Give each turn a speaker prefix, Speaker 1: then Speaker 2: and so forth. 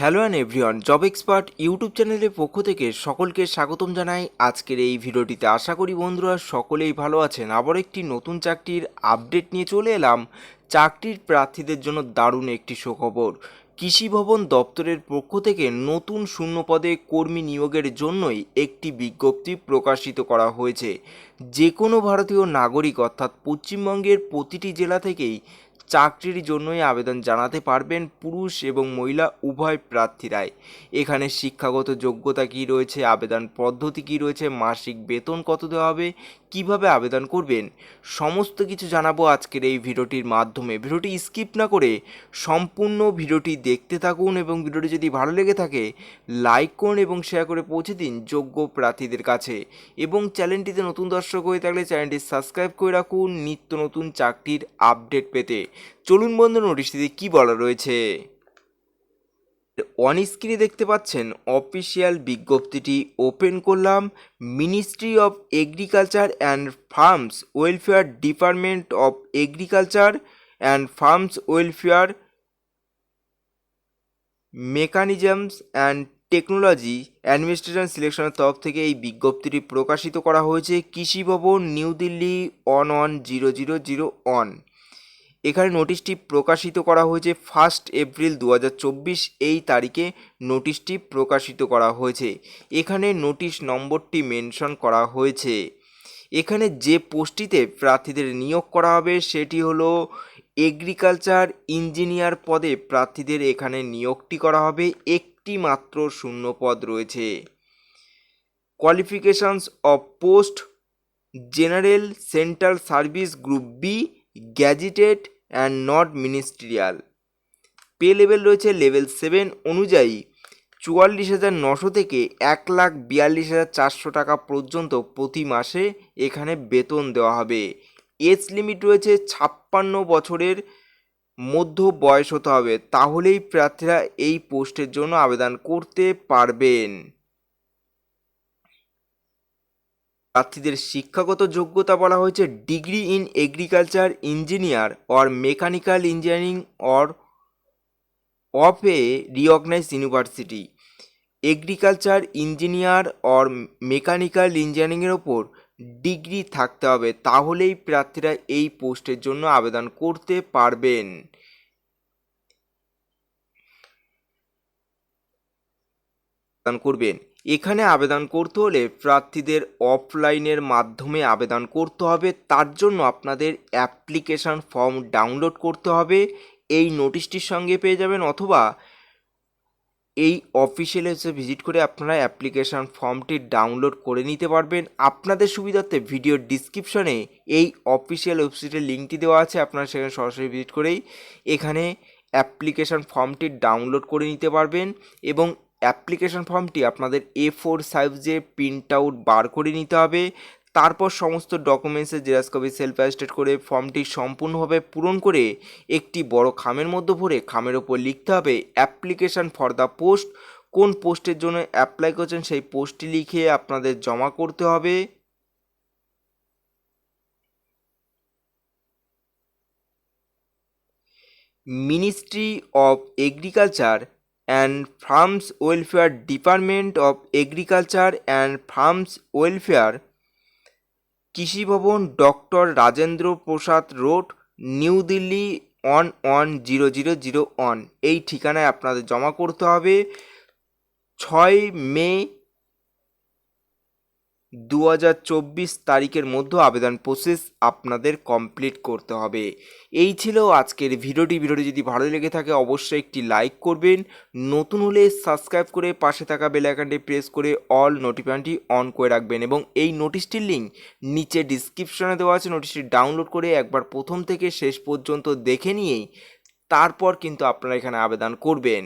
Speaker 1: Hello and everyone job expert YouTube চ্যানেলের পক্ষ থেকে সকলকে স্বাগতম জানাই। আজকের এই ভিডিওটিতে আশা করি বন্ধুরা সকলেই ভালো আছেন। আবার একটি নতুন চাকরির আপডেট নিয়ে চলে এলাম। চাকরির প্রার্থীদের জন্য দারুণ একটি সুখবর। কৃষি ভবন দপ্তরের পক্ষ থেকে নতুন শূন্য পদে কর্মী নিয়োগের জন্যই একটি বিজ্ঞপ্তি প্রকাশিত করা হয়েছে। যে কোনো ভারতীয় নাগরিক অর্থাৎ পশ্চিমবঙ্গের প্রতিটি জেলা থেকেই চাকরির জন্যই আবেদন জানাতে পারবেন পুরুষ এবং মহিলা, উভয় প্রার্থীরাই। এখানে শিক্ষাগত যোগ্যতা কী রয়েছে, আবেদন পদ্ধতি কী রয়েছে, মাসিক বেতন কত দেওয়া হবে, কীভাবে আবেদন করবেন, সমস্ত কিছু জানাব আজকের এই ভিডিওটির মাধ্যমে। ভিডিওটি স্কিপ না করে সম্পূর্ণ ভিডিওটি দেখতে থাকুন এবং ভিডিওটি যদি ভালো লেগে থাকে, লাইক করুন এবং শেয়ার করে পৌঁছে দিন যোগ্য প্রার্থীদের কাছে। এবং চ্যানেলটিতে নতুন দর্শক হয়ে থাকলে চ্যানেলটি সাবস্ক্রাইব করে রাখুন নিত্য নতুন চাকরির আপডেট পেতে। চলুন বন্ধু নোটিশটিতে কী বলা রয়েছে? অন স্ক্রিনে দেখতে পাচ্ছেন অফিসিয়াল বিজ্ঞপ্তিটি ওপেন করলাম। Ministry of agriculture and farmers welfare department of agriculture and farmers welfare mechanisms and technology administration সিলেকশনের তরফ থেকে এই বিজ্ঞপ্তিটি প্রকাশিত করা হয়েছে। কৃষি ভবন New Delhi one one zero zero zero one এখানে নোটিশটি প্রকাশিত করা হয়েছে ফার্স্ট এপ্রিল দু হাজার চব্বিশ এই তারিখে নোটিশটি প্রকাশিত করা হয়েছে। এখানে নোটিশ নম্বরটি মেনশন করা হয়েছে। এখানে যে পোস্টটিতে প্রার্থীদের নিয়োগ করা হবে সেটি হলো এগ্রিকালচার ইঞ্জিনিয়ার পদে প্রার্থীদের এখানে নিয়োগটি করা হবে। একটি মাত্র শূন্য পদ রয়েছে। Qualifications of post general central service group B gazetted and not ministerial. Pay level রয়েছে লেভেল সেভেন অনুযায়ী চুয়াল্লিশ হাজার নশো থেকে এক লাখ বিয়াল্লিশ হাজার চারশো টাকা পর্যন্ত প্রতি মাসে এখানে বেতন দেওয়া হবে। এজ লিমিট রয়েছে ছাপ্পান্ন বছরের মধ্য বয়স হতে হবে। তাহলেই প্রার্থীরা এই পোস্টের জন্য আবেদন করতে পারবেন। প্রার্থীদের শিক্ষাগত যোগ্যতা বলা হয়েছে degree in agriculture engineer or mechanical engineering or of a recognise university. Agriculture engineer or mechanical ইঞ্জিনিয়ারিংয়ের ওপর ডিগ্রি থাকতে হবে, তাহলেই প্রার্থীরা এই পোস্টের জন্য আবেদন করতে পারবেন। করবেন। এখানে আবেদন করতে হলে প্রার্থীদের অফলাইনের মাধ্যমে আবেদন করতে হবে। তার জন্য আপনাদের অ্যাপ্লিকেশান ফর্ম ডাউনলোড করতে হবে। এই নোটিশটির সঙ্গে পেয়ে যাবেন অথবা এই অফিসিয়াল এসে ভিজিট করে আপনারা অ্যাপ্লিকেশান ফর্মটি ডাউনলোড করে নিতে পারবেন। আপনাদের সুবিধার্থে ভিডিওর ডিসক্রিপশনে এই অফিসিয়াল ওয়েবসাইটের লিঙ্কটি দেওয়া আছে। আপনারা সেখানে সরাসরি ভিজিট করেই এখানে অ্যাপ্লিকেশান ফর্মটি ডাউনলোড করে নিতে পারবেন এবং অ্যাপ্লিকেশন ফর্মটি আপনাদের এ ফোর সাইজে প্রিন্ট আউট বার করে নিতে হবে। তারপর সমস্ত ডকুমেন্টসের জেরাক্স কপি সেলফ অ্যাস্টেট করে ফর্মটি সম্পূর্ণভাবে পূরণ করে একটি বড় খামের মধ্যে ভরে খামের ওপর লিখতে হবে অ্যাপ্লিকেশান ফর দ্য পোস্ট। কোন পোস্টের জন্য অ্যাপ্লাই করছেন সেই পোস্টটি লিখে আপনাদের জমা করতে হবে। Ministry of agriculture and farmers welfare department of agriculture and farmers welfare কৃষি ভবন doctor Rajendra Prasad road, New Delhi one one zero zero zero one. এই ঠিকানায় আপনাদের জমা করতে হবে। ছয় মে দু হাজার চব্বিশ তারিখের মধ্যে আবেদন প্রসেস আপনাদের কমপ্লিট করতে হবে। এই ছিল আজকের ভিডিওটি। ভিডিওটি যদি ভালো লেগে থাকে, অবশ্যই একটি লাইক করবেন। নতুন হলে সাবস্ক্রাইব করে পাশে থাকা বেল আইকনটি প্রেস করে অল নোটিফিকেশনটি অন করে রাখবেন এবং এই নোটিশটির লিঙ্ক নিচে ডিসক্রিপশনে দেওয়া আছে। নোটিশটি ডাউনলোড করে একবার প্রথম থেকে শেষ পর্যন্ত দেখে নিয়েই তারপর কিন্তু আপনারা এখানে আবেদন করবেন।